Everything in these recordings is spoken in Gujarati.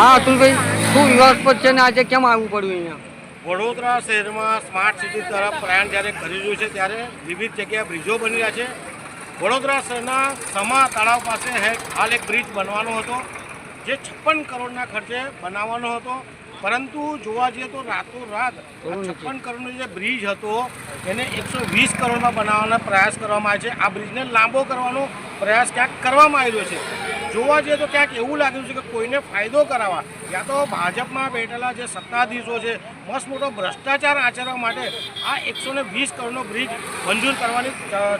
હા અતુલભાઈ શું વિવાદસ્પદ છે ને આજે કેમ આવવું પડ્યું અહીંયા? વડોદરા શહેરમાં સ્માર્ટ સિટી તરફ પ્રયાણ જ્યારે કરી રહ્યું છે ત્યારે વિવિધ જગ્યાએ બ્રિજો બની રહ્યા છે. વડોદરા શહેરના સમા તળાવ પાસે હાલ એક બ્રિજ બનવાનો હતો જે છપ્પન કરોડના ખર્ચે બનાવવાનો હતો. પરંતુ જોવા જઈએ તો રાતોરાત છપ્પન કરોડનો જે બ્રિજ હતો એને એકસો વીસ કરોડમાં બનાવવાનો પ્રયાસ કરવામાં આવે છે. આ બ્રિજને લાંબો કરવાનો પ્રયાસ ક્યાંક કરવામાં આવ્યો છે. જોવા જઈએ તો ક્યાંક એવું લાગ્યું છે કે કોઈને ફાયદો કરાવવા. યા તો ભાજપમાં બેઠેલા જે સત્તાધીશો છે, મસ્ત મોટો ભ્રષ્ટાચાર આચરવા માટે આ એકસો ને વીસ કરોડનો બ્રિજ મંજૂર કરવાની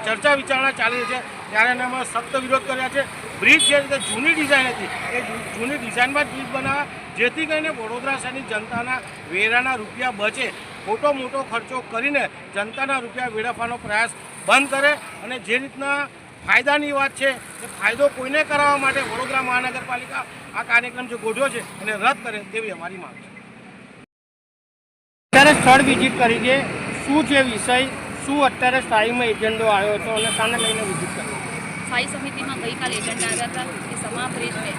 ચર્ચા વિચારણા ચાલી છે. ત્યારે એને અમે સખ્ત વિરોધ કર્યા છે. બ્રિજ જે રીતે જૂની ડિઝાઇન હતી, એ જૂની ડિઝાઇનમાં જ બ્રિજ બનાવવા, જેથી કરીને વડોદરા શહેરની જનતાના વેરાના રૂપિયા બચે ખોટો મોટો ખર્ચો કરીને જનતાના રૂપિયા વેડફવાનો પ્રયાસ બંધ કરે અને જે રીતના ફાયદાની વાત છે કે ફાયદો કોઈને કરાવવા માટે વડોદરા મહાનગરપાલિકા આ કાર્યક્રમ જે ગોઠવ્યો છે એને રદ કરે તેવી અમારી માંગ છે. અત્યારે સ્થળ વિઝિટ કરી છે શું છે વિષય શું અત્યારે સ્થાયીમાં એજન્ડો આવ્યો હતો અને શાને લઈને વિઝિટ કરી સ્થાયી સમિતિમાં ગઈકાલે એજન્ડા આવ્યા હતા. કે સમા બ્રિજને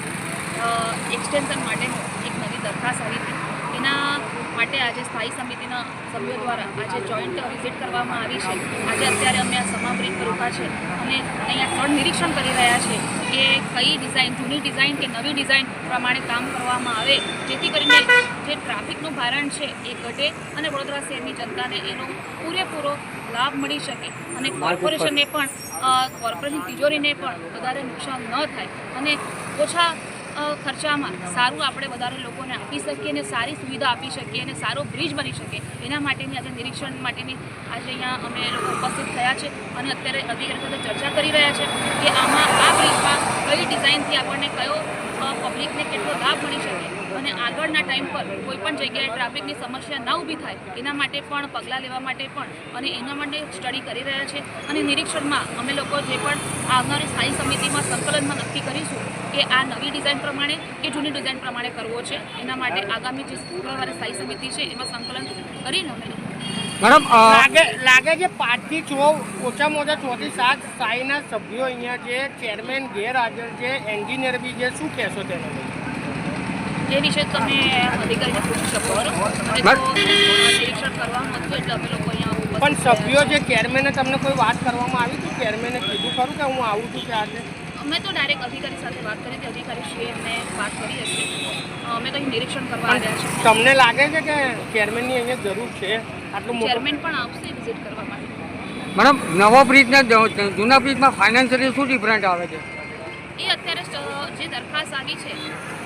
એક્સટેન્શન માટેનો એક નવી દરખાસ્ત આવી હતી. એના માટે આજે સ્થાયી સમિતિના સભ્યો દ્વારા આજે જોઈન્ટ વિઝિટ કરવામાં આવી છે. આજે અત્યારે અમે આ સમા બ્રિજ પર ઊભા છે. અને અહીંયા સ્થળ નિરીક્ષણ કરી રહ્યા છે કે કઈ ડિઝાઇન જૂની ડિઝાઇન કે નવી ડિઝાઇન પ્રમાણે કામ કરવામાં આવે જેથી કરીને જે ટ્રાફિકનું ભારણ છે એ ઘટે અને વડોદરા શહેરની જનતાને એનો પૂરેપૂરો લાભ મળી શકે અને કોર્પોરેશનને પણ કોર્પોરેશન તિજોરીને પણ વધારે નુકસાન ન થાય અને ઓછા ખર્ચામાં સારું આપણે વધારે લોકોને આપી શકીએ અને સારી સુવિધા આપી શકીએ અને સારો બ્રિજ બની શકે એના માટેની આજે નિરીક્ષણ માટેની આજે અહીંયા અમે લોકો ઉપસ્થિત થયા છે અને અત્યારે અધિકારી સાથે ચર્ચા કરી રહ્યા છે કે આમાં આ બ્રિજમાં કઈ ડિઝાઇનથી આપણને કયો પબ્લિકને કેટલો લાભ મળી શકે અને આગળના ટાઈમ પર કોઈ પણ જગ્યાએ ટ્રાફિકની સમસ્યા ન ઊભી થાય એના માટે પણ પગલાં લેવા માટે પણ અને એના માટે સ્ટડી કરી રહ્યા છે અને નિરીક્ષણમાં અમે લોકો જે પણ આવનારી સ્થાયી સમિતિમાં સંકલનમાં નક્કી કરીશું કે આ નવી ડિઝાઇન પ્રમાણે કે જૂની ડિઝાઇન પ્રમાણે કરવો છે. એના માટે આગામી જે શુક્રવારે સ્થાયી સમિતિ છે એમાં સંકલન કરીને અમે મેડમ લાગે લાગે છે પાંચથી છ ઓછામાં ઓછા છ થી સાત સ્થાયીના સભ્યો અહીંયા છે. ચેરમેન ગેરહાજર છે. એન્જિનિયર બી છે. શું કહેશો તેને? એ વિશે તમે અધિકારીને પૂછી શકો. જો નિરીક્ષણ કરવામાં હતું એટલે અમે લોકો અહીંયા પણ સભ્યો જે ચેરમેને તમને કોઈ વાત કરવામાં આવી હતી ચેરમેને કીધું ખરું કે હું આવું છું કે આજે અમે તો ડાયરેક્ટ અધિકારી સાથે વાત કરી હતી. અધિકારી શ્રી એમને વાત કરી હતી. અમે તો અહીં નિરીક્ષણ કરવા આવ્યા છીએ. તમને લાગે છે કે ચેરમેનની અહીંયા જરૂર છે? આટલું ચેરમેન પણ આવશે વિઝિટ કરવા માટે. મેડમ નવો બ્રિજ ને જ- જૂના બ્રિજમાં ફાઇનાન્શિયલી શું ડિફરન્ટ આવે છે? એ અત્યારે જે દરખાસ્ત આવી છે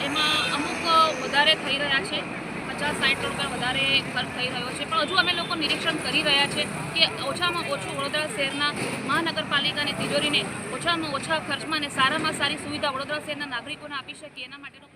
એમાં અમુક વધારે થઈ રહ્યા છે. પચાસ, સાઠ કરોડ વધારે ખર્ચ થઈ રહ્યો છે. પણ હજુ અમે લોકો નિરીક્ષણ કરી રહ્યા છે કે ઓછામાં ઓછું વડોદરા શહેરના મહાનગરપાલિકાની તિજોરીને ઓછામાં ઓછા ખર્ચમાં અને સારામાં સારી સુવિધા વડોદરા શહેરના નાગરિકોને આપી શકીએ. એના માટેનો